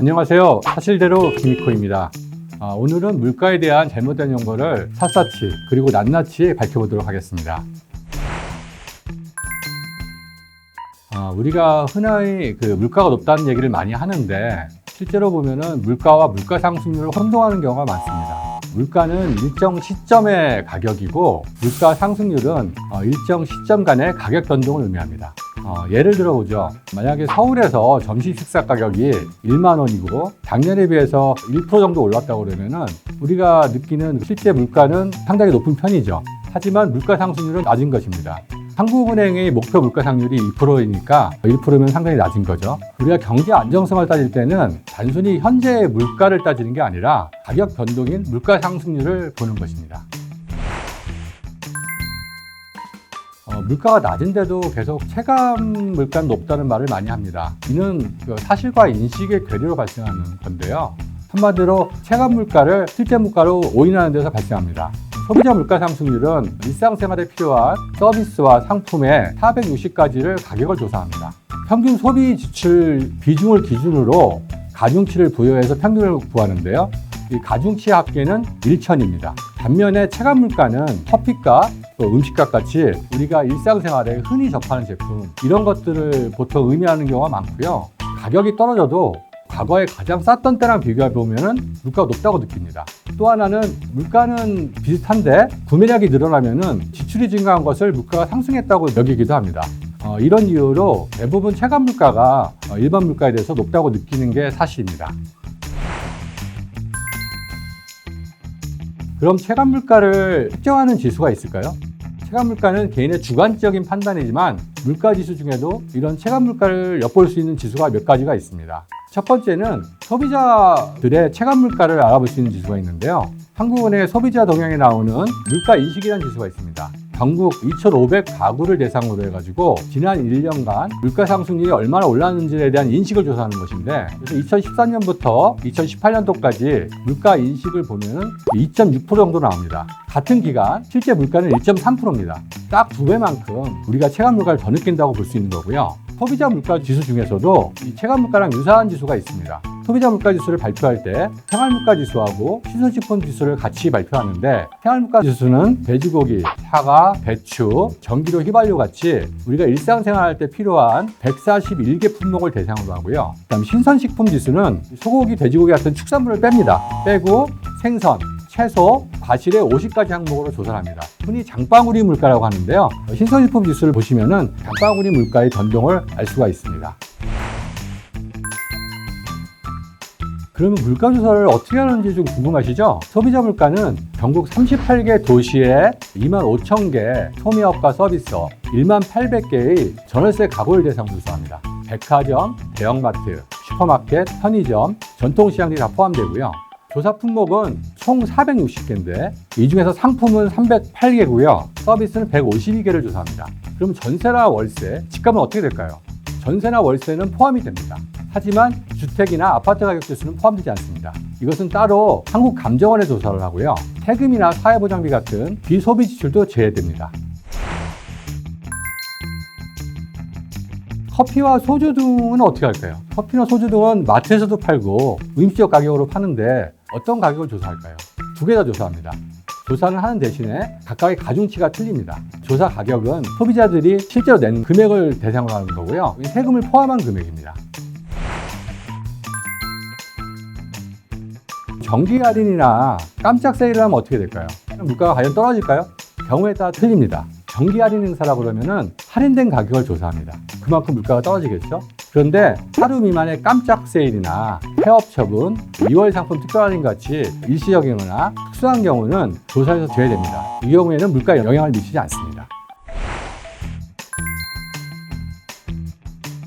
안녕하세요. 사실대로 김이코입니다. 아, 오늘은 물가에 대한 잘못된 정보를 샅샅이 그리고 낱낱이 밝혀보도록 하겠습니다. 아, 우리가 흔히 그 물가가 높다는 얘기를 많이 하는데 실제로 보면은 물가와 물가 상승률을 혼동하는 경우가 많습니다. 물가는 일정 시점의 가격이고 물가 상승률은 어, 일정 시점 간의 가격 변동을 의미합니다. 어, 예를 들어 보죠. 만약에 서울에서 점심 식사 가격이 1만 원이고 작년에 비해서 1% 정도 올랐다고 그러면은 우리가 느끼는 실제 물가는 상당히 높은 편이죠. 하지만 물가 상승률은 낮은 것입니다. 한국은행의 목표 물가 상률이 2%이니까 1%면 상당히 낮은 거죠. 우리가 경제 안정성을 따질 때는 단순히 현재의 물가를 따지는 게 아니라 가격 변동인 물가 상승률을 보는 것입니다. 어, 물가가 낮은데도 계속 체감 물가는 높다는 말을 많이 합니다. 이는 그 사실과 인식의 괴리로 발생하는 건데요. 한마디로 체감 물가를 실제 물가로 오인하는 데서 발생합니다. 소비자 물가 상승률은 일상생활에 필요한 서비스와 상품의 460가지를 가격을 조사합니다. 평균 소비 지출 비중을 기준으로 가중치를 부여해서 평균을 구하는데요. 이 가중치 합계는 1천입니다. 반면에 체감 물가는 커피값, 또 음식값 같이 우리가 일상생활에 흔히 접하는 제품 이런 것들을 보통 의미하는 경우가 많고요. 가격이 떨어져도 과거에 가장 쌌던 때랑 비교해 보면은 물가가 높다고 느낍니다. 또 하나는 물가는 비슷한데 구매량이 늘어나면은 지출이 증가한 것을 물가가 상승했다고 여기기도 합니다. 어, 이런 이유로 대부분 체감 물가가 어, 일반 물가에 대해서 높다고 느끼는 게 사실입니다. 그럼 체감 물가를 특정하는 지수가 있을까요? 체감 물가는 개인의 주관적인 판단이지만 물가 지수 중에도 이런 체감 물가를 엿볼 수 있는 지수가 몇 가지가 있습니다. 첫 번째는 소비자들의 체감 물가를 알아볼 수 있는 지수가 있는데요. 한국은행의 소비자 동향에 나오는 물가 인식이라는 지수가 있습니다. 전국 2,500 가구를 대상으로 해가지고 지난 1년간 물가 상승률이 얼마나 올랐는지에 대한 인식을 조사하는 것인데 그래서 2014년부터 2018년도까지 물가 인식을 보면은 2.6% 정도 나옵니다. 같은 기간 실제 물가는 1.3%입니다. 딱 두 배만큼 우리가 체감 물가를 더 느낀다고 볼 수 있는 거고요. 소비자 물가 지수 중에서도 이 체감 물가랑 유사한 지수가 있습니다. 소비자 물가 지수를 발표할 때 생활 물가 지수하고 신선식품 지수를 같이 발표하는데 생활 물가 지수는 돼지고기, 사과, 배추, 전기료, 휘발유 같이 우리가 일상생활할 때 필요한 141개 품목을 대상으로 하고요. 그다음 신선식품 지수는 소고기, 돼지고기 같은 축산물을 뺍니다. 빼고 생선, 채소, 과실의 50가지 항목으로 조사를 합니다. 흔히 장바구니 물가라고 하는데요. 신선식품 지수를 보시면은 장바구니 물가의 변동을 알 수가 있습니다. 그러면 물가 조사를 어떻게 하는지 좀 궁금하시죠? 소비자 물가는 전국 38개 도시에 2만 5천 개 소매업과 서비스업, 1만 800개의 전월세 가구를 대상으로 조사합니다. 백화점, 대형마트, 슈퍼마켓, 편의점, 전통시장 등이 다 포함되고요. 조사 품목은 총 460개인데 이 중에서 상품은 308개고요. 서비스는 152개를 조사합니다. 그럼 전세나 월세, 집값은 어떻게 될까요? 전세나 월세는 포함이 됩니다. 하지만 주택이나 아파트 가격 지수는 포함되지 않습니다. 이것은 따로 한국감정원에 조사를 하고요. 세금이나 사회보장비 같은 비소비 지출도 제외됩니다. 커피와 소주 등은 어떻게 할까요? 커피나 소주 등은 마트에서도 팔고 음식점 가격으로 파는데 어떤 가격을 조사할까요? 두 개 다 조사합니다. 조사는 하는 대신에 각각의 가중치가 틀립니다. 조사 가격은 소비자들이 실제로 낸 금액을 대상으로 하는 거고요. 세금을 포함한 금액입니다. 정기 할인이나 깜짝 세일을 하면 어떻게 될까요? 물가가 과연 떨어질까요? 경우에 따라 틀립니다. 정기 할인 행사라 그러면은 할인된 가격을 조사합니다. 그만큼 물가가 떨어지겠죠? 그런데 하루 미만의 깜짝 세일이나 폐업 처분, 2월 상품 특별 할인 같이 일시적이거나 특수한 경우는 조사에서 제외됩니다. 이 경우에는 물가에 영향을 미치지 않습니다.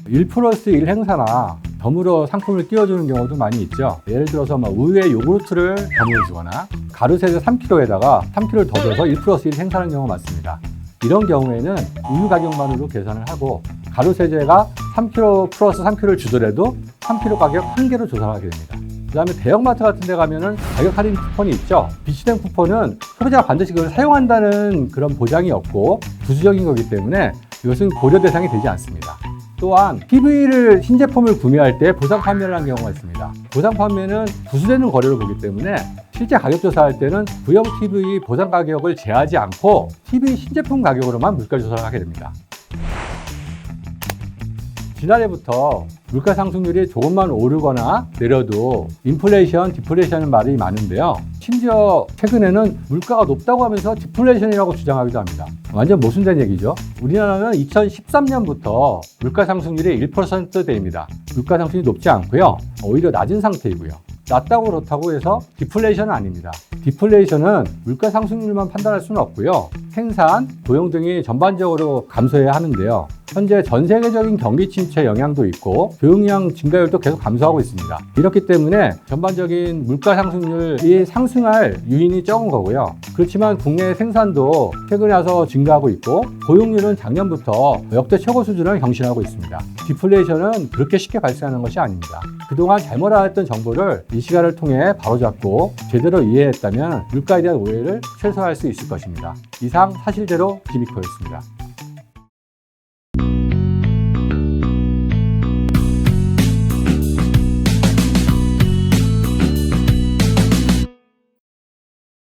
1 플러스 1 행사나 덤으로 상품을 띄워주는 경우도 많이 있죠. 예를 들어서 뭐 우유에 요구르트를 덤으로 주거나 가루세제 3kg에다가 3kg를 더 줘서 1 플러스 1 행사하는 경우가 많습니다. 이런 경우에는 우유 가격만으로 계산을 하고 가루세제가 3kg 플러스 3kg를 주더라도 3kg 가격 한 개로 조사를 하게 됩니다. 그 다음에 대형마트 같은 데 가면은 가격 할인 쿠폰이 있죠. 비치된 쿠폰은 소비자가 반드시 그걸 사용한다는 그런 보장이 없고 부수적인 거기 때문에 이것은 고려 대상이 되지 않습니다. 또한 TV를 신제품을 구매할 때 보상 판매를 하는 경우가 있습니다. 보상 판매는 부수되는 거래를 보기 때문에 실제 가격 조사할 때는 구형 TV 보상 가격을 제하지 않고 TV 신제품 가격으로만 물가 조사를 하게 됩니다. 지난해부터 물가 상승률이 조금만 오르거나 내려도 인플레이션, 디플레이션은 말이 많은데요. 심지어 최근에는 물가가 높다고 하면서 디플레이션이라고 주장하기도 합니다. 완전 모순된 얘기죠. 우리나라는 2013년부터 물가 상승률이 1%대입니다. 물가 상승이 높지 않고요. 오히려 낮은 상태이고요. 낮다고 그렇다고 해서 디플레이션은 아닙니다. 디플레이션은 물가 상승률만 판단할 수는 없고요. 생산, 고용 등이 전반적으로 감소해야 하는데요. 현재 전 세계적인 경기 침체 영향도 있고 교육량 증가율도 계속 감소하고 있습니다. 이렇기 때문에 전반적인 물가 상승률이 상승할 요인이 적은 거고요. 그렇지만 국내 생산도 최근에 와서 증가하고 있고 고용률은 작년부터 역대 최고 수준을 경신하고 있습니다. 디플레이션은 그렇게 쉽게 발생하는 것이 아닙니다. 그동안 잘못 알았던 정보를 이 시간을 통해 바로잡고 제대로 이해했다면 물가에 대한 오해를 최소화할 수 있을 것입니다. 이상 사실대로 김익호였습니다.